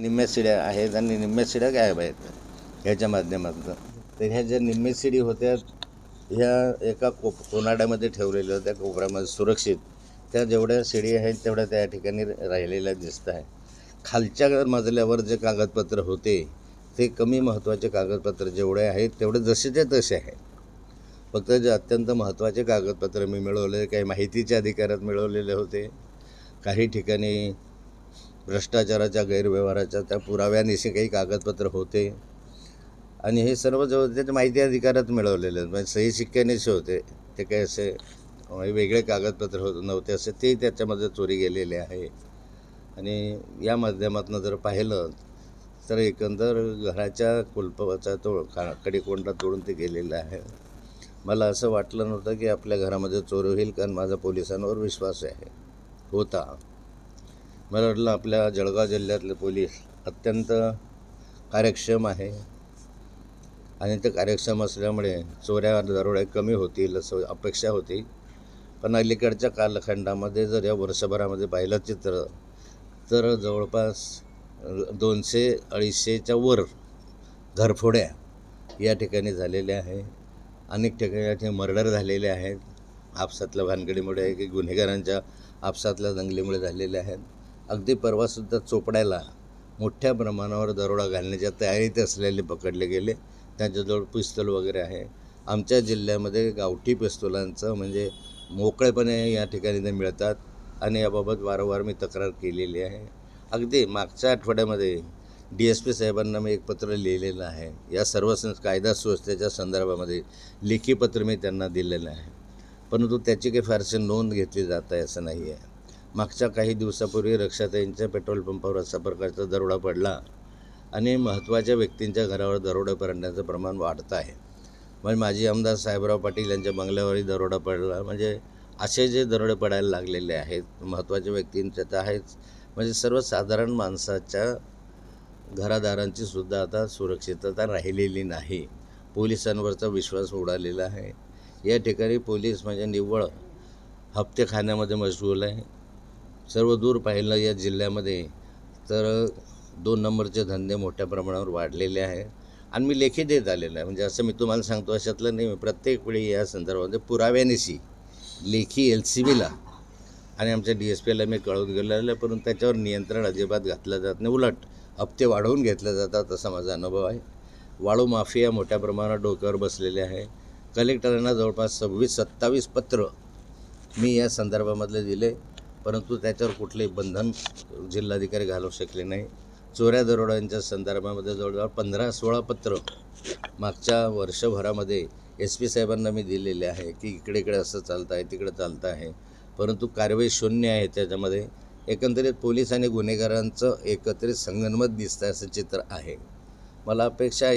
निम्म्या शिड्या आहेत आणि निम्म्या शिड्या गायब आहेत ह्याच्या माध्यमातून. तर ह्या ज्या निम्म्या शिडी होत्या ह्या एका कोप कोनाड्यामध्ये ठेवलेल्या होत्या कोपऱ्यामध्ये सुरक्षित. त्या जेवढ्या शिडी आहेत तेवढ्या त्या ठिकाणी राहिलेल्या दिसत आहे खालच्या मजल्यावर जे कागदपत्र होते ते कमी महत्त्वाचे कागदपत्र जेवढे आहेत तेवढे जसे ते तसे आहे फक्त जे अत्यंत महत्त्वाचे कागदपत्र मी मिळवले काही माहितीच्या अधिकारात मिळवलेले होते. काही ठिकाणी भ्रष्टाचाराच्या गैरव्यवहाराच्या त्या पुराव्यानिशी काही कागदपत्र होते. आणि हे सर्व जवळ होते माहिती अधिकारात मिळवलेले आहेत. म्हणजे सही शिक्क्यानेशी होते. ते काही असे वेगळे कागदपत्र होत नव्हते असे. ते त्याच्यामध्ये चोरी गेलेले आहे. आणि या माध्यमातून जर पाहिलं तर एकंदर घराच्या कुलपाचा तो का कडेकोंडा तोडून ते गेलेलं आहे. मला असं वाटलं नव्हतं की आपल्या घरामध्ये चोरी होईल कारण माझा पोलिसांवर विश्वास आहे. होता. मला वाटलं आपल्या जळगाव जिल्ह्यातले पोलीस अत्यंत कार्यक्षम आहे. आणि ते कार्यक्षम असल्यामुळे चोऱ्या दरोड्या कमी होतील असं अपेक्षा होती. पण अलीकडच्या कालखंडामध्ये जर या वर्षभरामध्ये पाहिलं चित्र तर जवळपास दोनशे अडीचशेच्या वर घरफोड्या या ठिकाणी झालेल्या आहे अनेक ठिकाणी मर्डर झालेले आहेत. आपसातल्या भानगडीमुळे की गुन्हेगारांच्या आपसातल्या दंगलीमुळे झालेले आहेत. अगदी परवासुद्धा चोपड्याला मोठ्या प्रमाणावर दरोडा घालण्याच्या तयारीत असलेले पकडले गेले. त्यांच्याजवळ पिस्तूल वगैरे आहे. आमच्या जिल्ह्यामध्ये गावठी पिस्तुलांचं म्हणजे मोकळेपणे या ठिकाणी ते मिळतात आणि याबाबत वारंवार मी तक्रार केलेली आहे. अगदी मागच्या आठवड्यामध्ये डी एस पी साहेबांना मी एक पत्र लिहिलेलं आहे. या सर्व सं कायदा सुव्यवस्थेच्या संदर्भामध्ये लेखी पत्र मी त्यांना दिलेलं आहे. परंतु त्याची काही फारशी नोंद घेतली जात आहे असं नाही आहे. मागच्या काही दिवसापूर्वी रक्षाताईंच्या पेट्रोल पंपावर असा प्रकारचा दरोडा पडला आणि महत्त्वाच्या व्यक्तींच्या घरावर दरोडे पडण्याचं प्रमाण वाढतं आहे. म्हणजे माजी आमदार साहेबराव पाटील यांच्या बंगल्यावरही दरोडा पडला. म्हणजे असे जे दरोडे पडायला लागलेले आहेत महत्त्वाच्या व्यक्तींच्या तर आहेच. म्हणजे सर्वसाधारण माणसाच्या घरादारांची सुद्धा आता सुरक्षितता राहिलेली नाही. पोलिसांवरचा विश्वास उडालेला आहे. या ठिकाणी पोलीस म्हणजे निव्वळ हप्ते खाण्यामध्ये मशगूल आहे. सर्व दूर पाहिलं या जिल्ह्यामध्ये तर दोन नंबरचे धंदे मोठ्या प्रमाणावर वाढलेले आहे. आणि मी लेखी देत आलेलं आहे. म्हणजे असं मी तुम्हाला सांगतो अशातलं नाही मी प्रत्येक वेळी या संदर्भामध्ये पुराव्यानिशी लेखी एल सी बीला आणि आमच्या डी एस पीला मी कळवत गेलेलं आहे. परंतु त्याच्यावर नियंत्रण अजिबात घातलं जात नाही. उलट हप्ते वाढवून घेतले जातात असा माझा अनुभव आहे. वाळू माफिया मोठ्या प्रमाणात डोक्यावर बसलेले आहे. कलेक्टरांना जवळपास सव्वीस सत्तावीस पत्र मी या संदर्भामधले दिले. परंतु त्याच्यावर कुठलेही बंधन जिल्हाधिकारी घालू शकले नाही. चोऱ्या दरोड्यांच्या संदर्भामध्ये जवळजवळ पंधरा सोळा पत्र मागच्या वर्षभरामध्ये एस पी साहेबांना मी दिलेले आहे की इकडे इकडे असं चालतं आहे तिकडे चालतं आहे. परंतु कारवाई शून्य आहे त्याच्यामध्ये. एकंदरीत पोलीस आणि गुन्हेगारांचं एकत्रित संगनमत दिसतं आहे असं चित्र आहे. मला अपेक्षा आहे